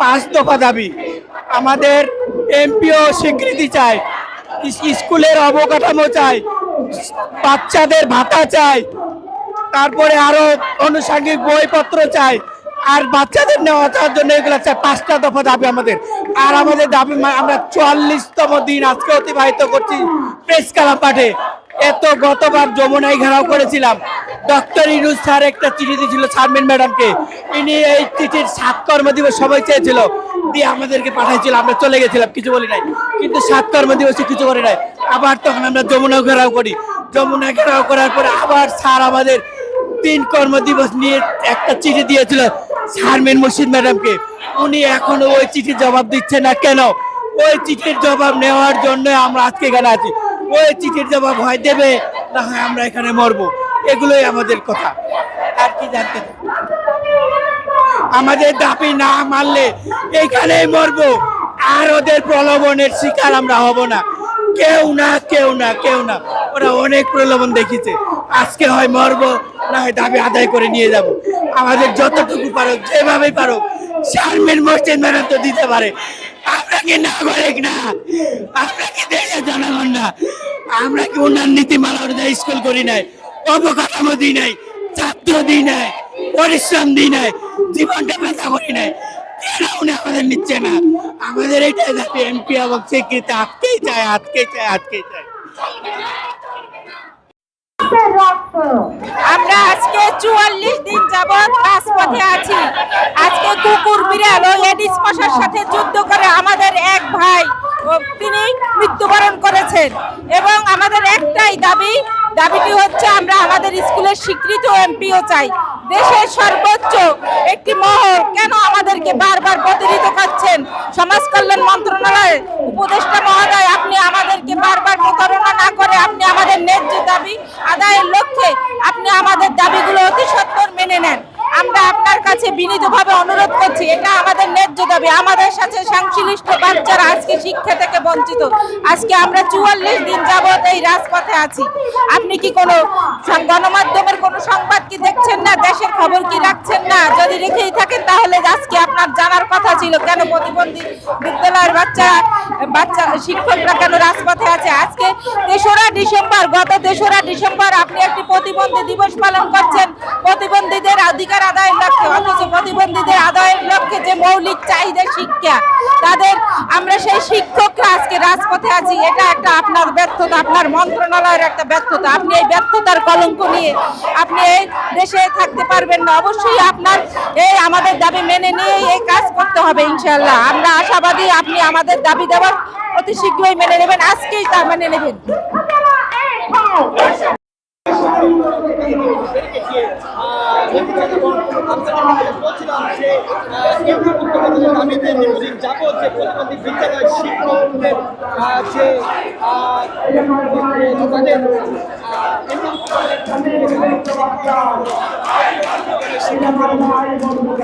পাঁচ দফা দাবি। আমাদের এমপিও স্বীকৃতি চাই, স্কুলের অবকাঠামো চাই, বাচ্চাদের ভাতা চাই, তারপরে আরও আনুষঙ্গিক বইপত্র চাই, আর বাচ্চাদের নেওয়া যাওয়ার জন্য এগুলো চাই। পাঁচটা দফা দাবি আমাদের। আর আমাদের দাবি আমরা চুয়াল্লিশতম দিন আজকে অতিবাহিত করছি প্রেস ক্লাব মাঠে এত গতবার যমুনায় ঘেরাও করেছিলাম। ডক্টর ইনুস স্যার একটা চিঠি দিয়েছিল শারমিন ম্যাডামকে। ইনি এই চিঠির সাত কর্মদিবস সময় চেয়েছিল। দিয়ে আমাদেরকে পাঠাইছিল, আমরা চলে গেছিলাম, কিছু বলি নাই। কিন্তু সাত কর্মদিবসে কিছু করি নাই। আবার তখন আমরা যমুনা ঘেরাও করি। যমুনা ঘেরাও করার পরে আবার স্যার আমাদের তিন কর্মদিবস নিয়ে একটা চিঠি দিয়েছিল শারমিন মুর্শিদ ম্যাডামকে। উনি এখনও ওই চিঠির জবাব দিচ্ছে না কেন? ওই চিঠির জবাব নেওয়ার জন্য আমরা আজকে এখানে আছি। ওই চিঠির জবাব হয় দেবে, না হয় আমরা এখানে মরবো। এগুলোই আমাদের কথা। আর কি জানতে আমাদের দাবি না মানলে এখানেই মরবো। আর ওদের প্রলোভনের শিকার আমরা হব না। কেউ না কেউ না কেউ না। ওরা অনেক প্রলোভন দেখিছে আজকে হয় মরবো, না হয় দাবি আদায় করে নিয়ে যাব। আমাদের যতটুকু পারো যেভাবে পারো, শারমিন মসজিদ ম্যাডাম তো দিতে পারে। আমরা কি নাগরিক না? আমরা কি দেশের জনগণ না? আমরা কি উন্নয়ন নীতিমালা অনুযায়ী স্কুল করি নাই? অবকাঠামো দিই নাই, ছাত্র দিই নাই, পরিশ্রম দিই নাই, জীবনটা ব্যথা করি নাই। আমাদের নিচ্ছে না। আমাদের এটা দাবি এমপি এবং স্বীকৃতি আজকেই চায় আজকেই চায় আজকেই চায় আমরা আজকে চুয়াল্লিশ দিন যাবৎ রাজপথে আছি। আজকে কুকুর, বিড়াল ও এডিস মশার সাথে যুদ্ধ করে আমাদের এক ভাই তিনি মৃত্যুবরণ করেছেন। এবং আমাদের একটাই দাবি দাবিটি হচ্ছে? আমরা আমাদের স্কুলের স্বীকৃত এমপিও চাই। দেশের সর্বোচ্চ একটি মহল কেন আমাদেরকে বারবার প্রতিনিধিত করছেন? সমাজ কল্যাণ মন্ত্রণালয়ের উপদেষ্টা মহোদয়, আপনি আমাদেরকে বারবার প্রতারণা না করে আপনি আমাদের ন্যায্য দাবি আদায়ের লক্ষ্যে আপনি আমাদের দাবিগুলো অতি সত্বর মেনে নেন। আমরা আপনার কাছে বিনীতভাবে অনুরোধ করছি, এটা আমাদের ন্যায্য দাবি, আমাদের সাথে সংশ্লিষ্ট বাচ্চারা আজকে শিক্ষা থেকে বঞ্চিত। আজকে আমরা চুয়াল্লিশ দিন যাবৎ এই রাজপথে আছি। আপনি কি কোনো গণমাধ্যমের কোনো সংবাদ কি দেখছেন না? দেশের খবর কি রাখছেন না? যদি রেখেই থাকেন, তাহলে আজকে আপনার জানার কথা ছিল কেন প্রতিবন্ধী বিদ্যালয়ের বাচ্চা বাচ্চা, শিক্ষকরা কেন রাজপথে আছে? আজকে তেসরা ডিসেম্বর, গত তেসরা ডিসেম্বর আপনি একটি প্রতিবন্ধী দিবস পালন করছেন। প্রতিবন্ধীদের অধিকার আদায়ের লক্ষ্যে, অথচ প্রতিবন্ধীদের আদায়ের লক্ষ্যে চাহিদা শিক্ষা। তাদের আমরা সেই শিক্ষকরা আজকে রাজপথে আছি। এটা একটা আপনার ব্যর্থতা, আপনার মন্ত্রণালয়ের একটা ব্যর্থতা। আপনি এই ব্যর্থতার কলঙ্ক নিয়ে আপনি এই দেশে থাকতে পারবেন না। অবশ্যই আপনার এই আমাদের দাবি মেনে নিয়ে এই কাজ করতে হবে ইনশাল্লাহ আমরা আশাবাদী আপনি আমাদের দাবি দেওয়ার অতি শীঘ্রই মেনে নেবেন। আজকেই তা মেনে নেবেন। বলছিলাম যে দাবিতে দীর্ঘদিন যাবৎ যে প্রতিবন্ধী বিদ্যালয় শিক্ষকদের যে তাদের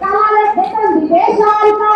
సమావేశం విదేశాల్లో